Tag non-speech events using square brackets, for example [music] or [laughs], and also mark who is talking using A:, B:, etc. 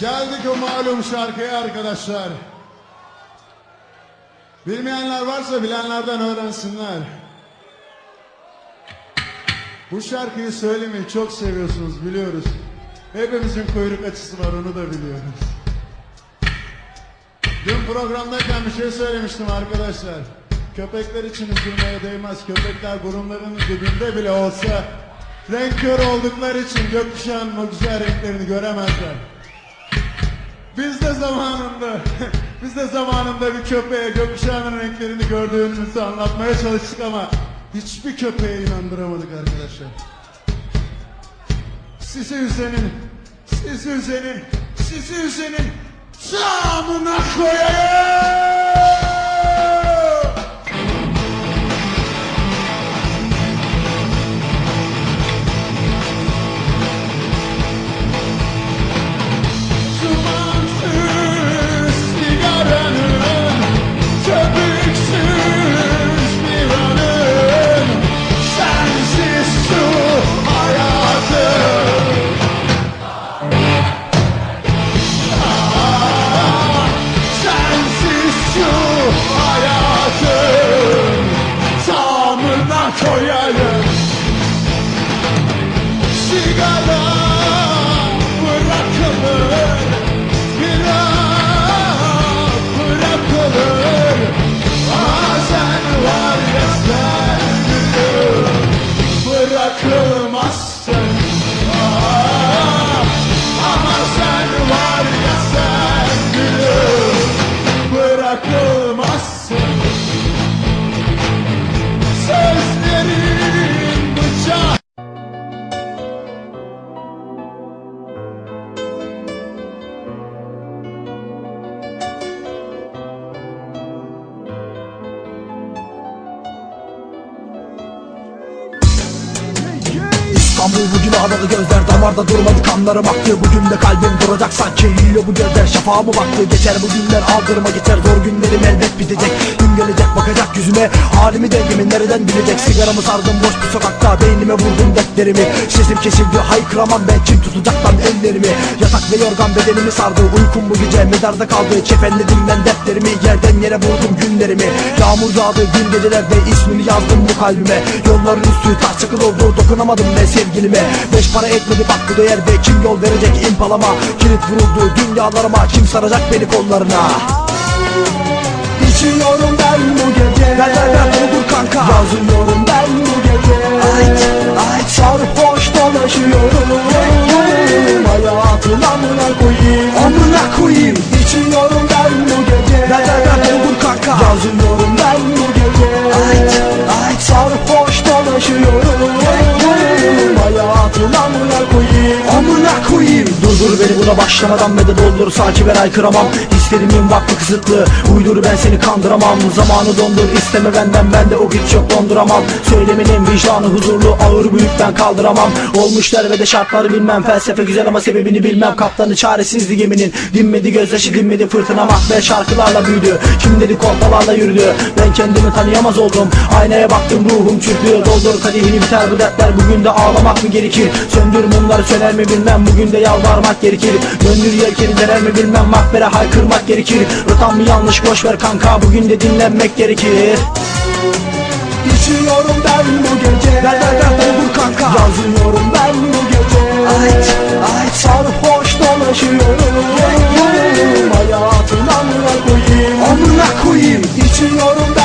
A: Geldik o malum şarkıya arkadaşlar. Bilmeyenler varsa bilenlerden öğrensinler. Bu şarkıyı söylemeyi çok seviyorsunuz biliyoruz. Hepimizin kuyruk açısı var onu da biliyoruz. Dün programdayken bir şey söylemiştim arkadaşlar. Köpekler için üzülmeye değmez. Köpekler burunlarının dibinde bile olsa renk kör oldukları için gökkuşağının o güzel renklerini göremezler. Biz de zamanında, [laughs] biz de zamanında bir köpeğe gökkuşağının renklerini gördüğümüzü anlatmaya çalıştık ama hiçbir köpeğe inandıramadık arkadaşlar. Sizi üzenin, sizi üzenin, sizi üzenin camına koyayım! ρακολιάλες Σιγάρα που ρακολιάλες
B: İstanbul bugün ağladı gözler damarda durmadı kanlarım aktı Bugün de kalbim duracak sanki. Yiyor bu gözler şafağa mı baktı. Geçer bu günler aldırma geçer. Zor günlerim elbet bitecek. Gün gelecek bakacak yüzüme. Halimi dengemi nereden bilecek? Sigaramı sardım boş bir sokakta. Beynime vurdum dertlerimi. Sesim kesildi haykıramam ben. Kim tutacak lan ellerimi? Yatak ve yorgan bedenimi sardı. Uykum bu gece medarda kaldı. Kefenledim ben dertlerimi. Yerden yere vurdum günlerimi Yağmur yağdı gün gecelerde ismini yazdım bu kalbime. Yolların üstü taş çakıl oldu dokunamadım ben sevgilime. Beş para etmedi bak bu değer ve kim yol verecek impalama. Kilit vuruldu dünyalarıma kim saracak beni kollarına? İçiyorum ben bu gece. Ver ver ver beni dur kanka. Yazıyorum ben bu gece. Ayt ayt Sarhoş dolaşıyorum. Hayatın amına koyayım. Amına koyayım. İçiyorum ben bu gece. Ver ver ver beni dur kanka. Yazıyorum Durdur beni buna başlamadan ve de doldur Sakin ver aykıramam. Hislerimin vakti kısıtlı Uydur ben seni kandıramam. Zamanı dondur isteme benden ben de o hiç yok donduramam. Söylemenin vicdanı huzurlu ağır büyük ben kaldıramam. Olmuşlar ve de şartları bilmem Felsefe güzel ama sebebini bilmem. Kaptanı çaresizdi geminin Dinmedi gözyaşı dinmedi fırtına. Mahve şarkılarla büyüdü Kim dedi kolpalarla yürüdü. Ben kendimi tanıyamaz oldum Aynaya baktım ruhum çürüdü. Doldur kadehini biter bu dertler Bugün de ağlamak mı gerekir? Söndür mumları söner mi bilmem Bugün de yalvarmak gerekir. Döndür yelkeni dener mi bilmem. Makbere haykırmak gerekir. Rotam mı yanlış? Boş ver kanka. Bugün de dinlenmek gerekir. İçiyorum ben bu gece. Ver ver ver ver dur kanka. Yazıyorum ben bu gece. Ayt ayt Sarhoş dolaşıyorum. Hayatın amına koyayım. Amına koyayım. İçiyorum